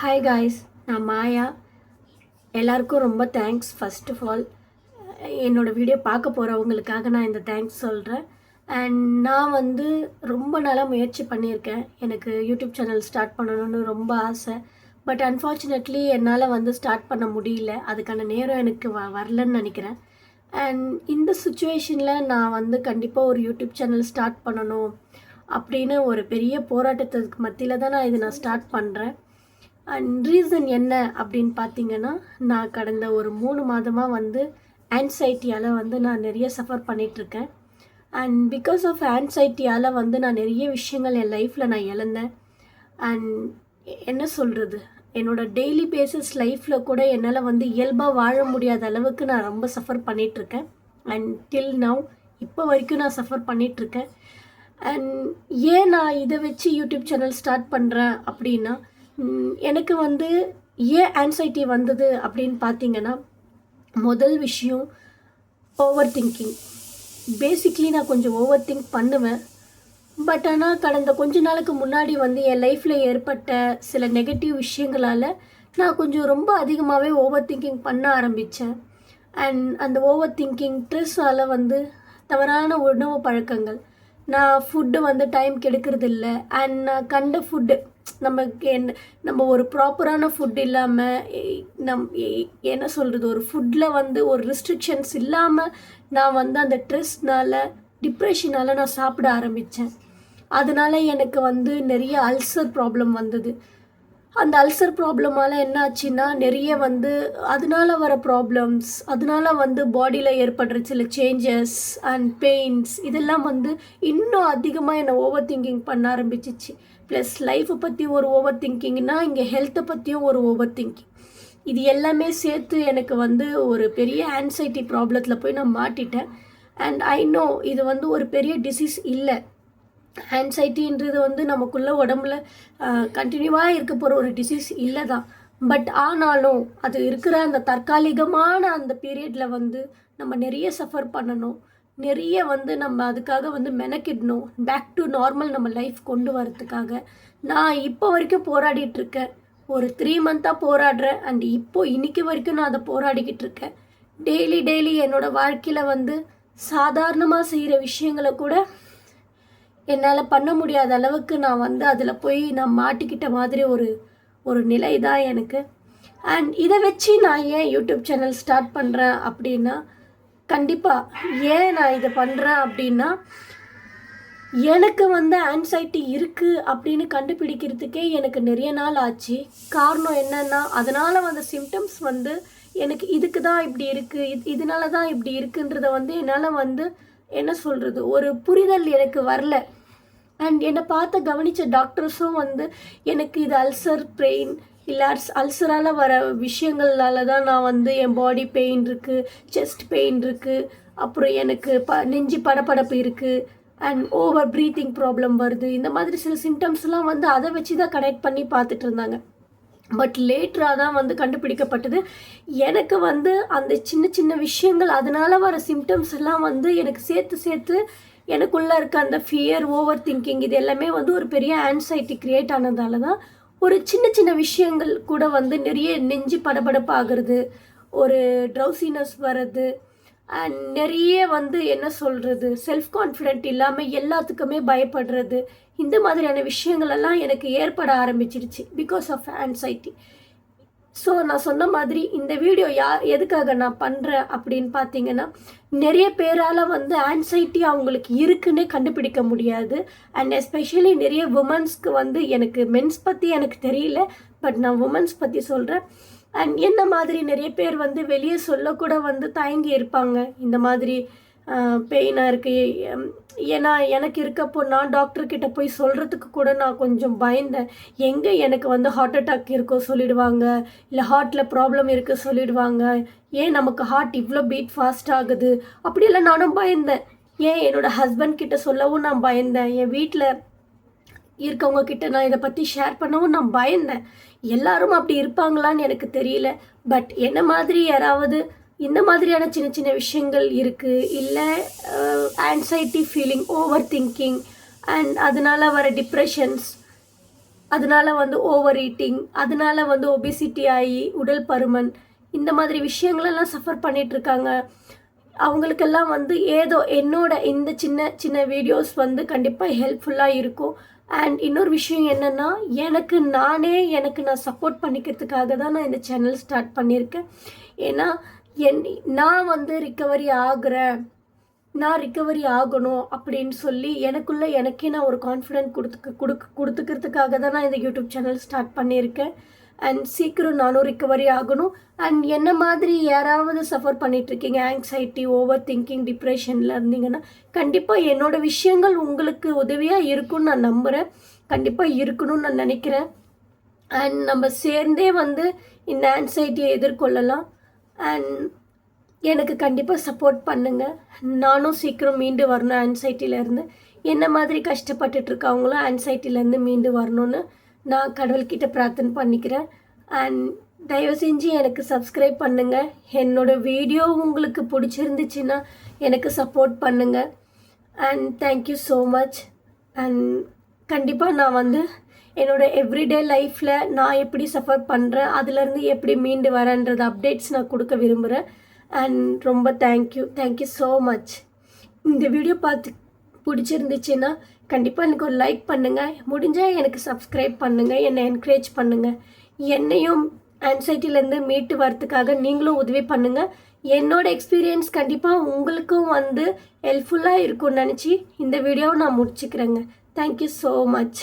Hi guys நான் மாயா. எல்லாருக்கும் ரொம்ப தேங்க்ஸ் ஃபஸ்ட் ஆஃப் ஆல் என்னோடய வீடியோ பார்க்க போகிறவங்களுக்காக நான் இந்த தேங்க்ஸ் சொல்கிறேன் அண்ட் நான் வந்து ரொம்ப நாளாக முயற்சி பண்ணியிருக்கேன். எனக்கு யூடியூப் சேனல் ஸ்டார்ட் பண்ணணும்னு ரொம்ப ஆசை. பட் அன்ஃபார்ச்சுனேட்லி என்னால் வந்து ஸ்டார்ட் பண்ண முடியல. அதுக்கான நேரம் எனக்கு வ வரலன்னு நினைக்கிறேன். அண்ட் இந்த சுச்சுவேஷனில் நான் வந்து கண்டிப்பாக ஒரு யூடியூப் சேனல் ஸ்டார்ட் பண்ணணும் அப்படின்னு ஒரு பெரிய போராட்டத்துக்கு மத்தியில் தான் நான் இதை நான் ஸ்டார்ட் பண்ணுறேன் அண்ட் ரீசன் என்ன அப்படின்னு பார்த்தீங்கன்னா நான் கடந்த ஒரு மூணு மாதமாக வந்து ஆன்சைட்டியால் வந்து நான் நிறைய சஃபர் பண்ணிகிட்ருக்கேன் அண்ட் பிகாஸ் ஆஃப் ஆன்சைட்டியால் வந்து நான் நிறைய விஷயங்கள் என் லைஃப்பில் நான் இழந்தேன். அண்ட் என்ன சொல்கிறது என்னோட டெய்லி பேசிஸ் லைஃப்பில் கூட என்னால் வந்து இயல்பாக வாழ முடியாத அளவுக்கு நான் ரொம்ப சஃபர் பண்ணிகிட்ருக்கேன் அண்ட் டில் நவ் இப்போ வரைக்கும் நான் சஃபர் பண்ணிகிட்ருக்கேன் அண்ட் ஏன் நான் இதை வச்சு யூடியூப் சேனல் ஸ்டார்ட் பண்ணுறேன் அப்படின்னா எனக்கு வந்து ஏன் ஆன்சைட்டி வந்தது அப்படின்னு பார்த்தீங்கன்னா முதல் விஷயம் ஓவர் திங்கிங் பேசிக்லி நான் கொஞ்சம் ஓவர் திங்க் பண்ணுவேன். பட் ஆனால் கடந்த கொஞ்ச நாளுக்கு முன்னாடி வந்து என் லைஃப்பில் ஏற்பட்ட சில நெகட்டிவ் விஷயங்களால் நான் கொஞ்சம் ரொம்ப அதிகமாகவே ஓவர் திங்கிங் பண்ண ஆரம்பித்தேன் அண்ட் அந்த ஓவர் திங்கிங் ஸ்ட்ரெஸ்ஸால் வந்து தவறான உணவு பழக்கங்கள் நான் ஃபுட்டு வந்து டைம் கெடுக்கிறது இல்லை அண்ட் நான் கண்ட ஃபுட்டு நமக்கு என்ன நம்ம ஒரு ப்ராப்பரான ஃபுட் இல்லாமல் நம் என்ன சொல்கிறது ஒரு ஃபுட்டில் வந்து ஒரு ரிஸ்ட்ரிக்ஷன்ஸ் இல்லாமல் நான் வந்து அந்த ட்ரெஸ்னால் டிப்ரெஷனால் நான் சாப்பிட ஆரம்பித்தேன் அதனால் எனக்கு வந்து நிறைய அல்சர் ப்ராப்ளம் வந்தது. அந்த அல்சர் ப்ராப்ளமால என்ன ஆச்சுன்னா நிறைய வந்து அதனால வர ப்ராப்ளம்ஸ் அதனால வந்து பாடியில் ஏற்படுற சில சேஞ்சஸ் அண்ட் பெயின்ஸ் இதெல்லாம் வந்து இன்னும் அதிகமாக என்னை ஓவர் திங்கிங் பண்ண ஆரம்பிச்சிச்சு. ப்ளஸ் லைஃப்பை பற்றி ஒரு ஓவர் திங்கிங்னா இங்கே ஹெல்த்தை பற்றியும் ஒரு ஓவர் திங்கிங் இது எல்லாமே சேர்த்து எனக்கு வந்து ஒரு பெரிய ஆன்சைட்டி ப்ராப்ளத்தில் போய் நான் மாட்டிட்டேன். அண்ட் ஐ நோ இது வந்து ஒரு பெரிய டிசீஸ் இல்லை. ஆன்சைட்டின்றது வந்து நமக்குள்ள உடம்புல கண்டினியூவாக இருக்க போகிற ஒரு டிசீஸ் இல்லை தான் பட் ஆனாலும் அது இருக்கிற அந்த தற்காலிகமான அந்த பீரியடில் வந்து நம்ம நிறைய சஃபர் பண்ணணும். நிறைய வந்து நம்ம அதுக்காக வந்து மெனக்கிடணும். பேக் டு நார்மல் நம்ம லைஃப் கொண்டு வரதுக்காக. நான் இப்போ வரைக்கும் போராடிட்டு இருக்கேன் ஒரு த்ரீ மந்த்தாக போராடுறேன். அண்ட் இப்போ இன்றைக்கி வரைக்கும் நான் அதை போராடிக்கிட்டு இருக்கேன் டெய்லி டெய்லி என்னோடய வாழ்க்கையில் வந்து சாதாரணமாக செய்கிற விஷயங்களை கூட என்னால் பண்ண முடியாத அளவுக்கு நான் வந்து அதில் போய் நான் மாட்டிக்கிட்ட மாதிரி ஒரு ஒரு நிலை தான் எனக்கு. அண்ட் இதை வச்சு நான் ஏன் யூடியூப் சேனல் ஸ்டார்ட் பண்ணுறேன் அப்படின்னா கண்டிப்பாக ஏன் நான் இதை பண்ணுறேன் அப்படின்னா எனக்கு வந்து ஆன்சைட்டி இருக்குது அப்படின்னு கண்டுபிடிக்கிறதுக்கே எனக்கு நிறைய நாள் ஆச்சு. காரணம் என்னென்னா அதனால் வந்த சிம்டம்ஸ் வந்து எனக்கு இதுக்கு தான் இப்படி இருக்குது இது இதனால தான் இப்படி இருக்குன்றத வந்து என்னால் வந்து என்ன சொல்கிறது ஒரு புரிதல் எனக்கு வரல. அண்ட் என்னை பார்த்து கவனித்த டாக்டர்ஸும் வந்து எனக்கு இது அல்சர் பெயின் இல்லை அல்ஸ் அல்சரால் வர விஷயங்களால தான் நான் வந்து என் பாடி பெயின் இருக்குது செஸ்ட் பெயின் இருக்குது அப்புறம் எனக்கு ப நெஞ்சு படபடப்பு இருக்குது அண்ட் ஓவர் ப்ரீத்திங் ப்ராப்ளம் வருது. இந்த மாதிரி சில சிம்டம்ஸ்லாம் வந்து அதை வச்சு தான் கனெக்ட் பண்ணி பார்த்துட்டு இருந்தாங்க. பட் லேட்டராக தான் வந்து கண்டுபிடிக்கப்பட்டது. எனக்கு வந்து அந்த சின்ன சின்ன விஷயங்கள் அதனால் வர சிம்டம்ஸ் எல்லாம் வந்து எனக்கு சேர்த்து சேர்த்து எனக்குள்ளே இருக்க அந்த ஃபியர் ஓவர் திங்கிங் இது எல்லாமே வந்து ஒரு பெரிய ஆன்சைட்டி கிரியேட் ஆனதால தான் ஒரு சின்ன சின்ன விஷயங்கள் கூட வந்து நிறைய நெஞ்சு படபடப்பாகிறது ஒரு ட்ரௌசினஸ் வர்றது நிறைய வந்து என்ன சொல்கிறது செல்ஃப் கான்ஃபிடென்ட் இல்லாமல் எல்லாத்துக்குமே பயப்படுறது. இந்த மாதிரியான விஷயங்களெல்லாம் எனக்கு ஏற்பட ஆரம்பிச்சிருச்சு பிகாஸ் ஆஃப் ஆன்சைட்டி ஸோ நான் சொன்ன மாதிரி இந்த வீடியோ யா எதுக்காக நான் பண்ணுறேன் அப்படின்னு பார்த்தீங்கன்னா நிறைய பேரால் வந்து ஆன்சைட்டி அவங்களுக்கு இருக்குன்னே கண்டுபிடிக்க முடியாது. அண்ட் எஸ்பெஷலி நிறைய உமன்ஸ்க்கு வந்து எனக்கு மென்ஸ் பற்றி எனக்கு தெரியல பட் நான் உமன்ஸ் பற்றி சொல்கிறேன் அண்ட் என்ன மாதிரி நிறைய பேர் வந்து வெளியே சொல்லக்கூட வந்து தயங்கி இருப்பாங்க. இந்த மாதிரி பெயினாக இருக்குது ஏன்னா எனக்கு இருக்கப்போ நான் டாக்டர்கிட்ட போய் சொல்கிறதுக்கு கூட நான் கொஞ்சம் பயந்தேன். எங்கே எனக்கு வந்து ஹார்ட் அட்டாக் இருக்கோ சொல்லிடுவாங்க. இல்லை ஹார்ட்டில் ப்ராப்ளம் இருக்க சொல்லிடுவாங்க. ஏன் நமக்கு ஹார்ட் இவ்வளோ பீட் ஃபாஸ்ட் ஆகுது? அப்படியெல்லாம் நானும் பயந்தேன். ஏன் என்னோட ஹஸ்பண்ட் கிட்ட சொல்லவும் நான் பயந்தேன். என் வீட்டில் இருக்கவங்க கிட்ட நான் இதை பற்றி ஷேர் பண்ணவும் நான் பயந்தேன். எல்லாரும் அப்படி இருப்பாங்களான்னு எனக்கு தெரியல. பட் என்ன மாதிரி யாராவது இந்த மாதிரியான சின்ன சின்ன விஷயங்கள் இருக்குது இல்லை anxiety feeling over thinking and அதனால வர டிப்ரெஷன்ஸ் அதனால வந்து ஓவர் ஈட்டிங் அதனால வந்து ஒபிசிட்டி ஆகி உடல் பருமன் இந்த மாதிரி விஷயங்களெல்லாம் சஃபர் பண்ணிகிட்ருக்காங்க அவங்களுக்கெல்லாம் வந்து ஏதோ என்னோட இந்த சின்ன சின்ன வீடியோஸ் வந்து கண்டிப்பாக ஹெல்ப்ஃபுல்லாக இருக்கும். அண்ட் இன்னொரு விஷயம் என்னென்னா எனக்கு நானே எனக்கு நான் சப்போர்ட் பண்ணிக்கிறதுக்காக தான் நான் இந்த சேனல் ஸ்டார்ட் பண்ணியிருக்கேன். ஏன்னா என் நான் வந்து ரிக்கவரி ஆகிறேன். நான் ரிக்கவரி ஆகணும் அப்படின்னு சொல்லி எனக்குள்ளே எனக்கே நான் ஒரு கான்ஃபிடென்ட் கொடுத்துக்க கொடுக்க கொடுத்துக்கிறதுக்காக தான் நான் இந்த யூடியூப் சேனல் ஸ்டார்ட் பண்ணியிருக்கேன். அண்ட் சீக்கிரம் நானும் ரிக்கவரி ஆகணும். அண்ட் என்ன மாதிரி யாராவது சஃபர் பண்ணிகிட்ருக்கீங்க ஆங்ஸைட்டி ஓவர் திங்கிங் டிப்ரெஷனில் இருந்தீங்கன்னா கண்டிப்பாக என்னோடய விஷயங்கள் உங்களுக்கு உதவியாக இருக்கும்னு நான் நம்புகிறேன் கண்டிப்பாக இருக்கணும்னு நான் நினைக்கிறேன். அண்ட் நம்ம சேர்ந்தே வந்து இந்த ஆன்சைட்டியை எதிர்கொள்ளலாம். அண்ட் எனக்கு கண்டிப்பாக சப்போர்ட் பண்ணுங்கள் நானும் சீக்கிரம் மீண்டு வரணும் ஆன்சைட்டிலேருந்து என்ன மாதிரி கஷ்டப்பட்டுட்ருக்கவங்களும் ஆன்சைட்டிலேருந்து மீண்டு வரணும்னு நான் கடவுள்கிட்ட பிரார்த்தனை பண்ணிக்கிறேன். அண்ட் தயவு செஞ்சு எனக்கு சப்ஸ்கிரைப் பண்ணுங்கள் என்னோடய வீடியோ உங்களுக்கு பிடிச்சிருந்துச்சுன்னா எனக்கு சப்போர்ட் பண்ணுங்கள் and thank you so much and கண்டிப்பாக நான் வந்து என்னோடய எவ்ரிடே லைஃப்பில் நான் எப்படி சஃபர் பண்ணுறேன் அதுலேருந்து எப்படி மீண்டு வரேன்றது அப்டேட்ஸ் நான் கொடுக்க விரும்புகிறேன் அண்ட் ரொம்ப thank you thank you so much இந்த வீடியோ பார்த்து பிடிச்சிருந்துச்சுன்னா கண்டிப்பாக எனக்கு ஒரு லைக் பண்ணுங்கள் முடிஞ்சால் எனக்கு சப்ஸ்கிரைப் பண்ணுங்கள் என்னை என்கரேஜ் பண்ணுங்கள் என்னையும் ஆன்சைட்டிலேருந்து மீட்டு வரத்துக்காக நீங்களும் உதவி பண்ணுங்கள் என்னோடய எக்ஸ்பீரியன்ஸ் கண்டிப்பாக உங்களுக்கும் வந்து ஹெல்ப்ஃபுல்லாக இருக்கும்னு நினச்சி இந்த வீடியோவை நான் முடிச்சுக்கிறேங்க. Thank you so much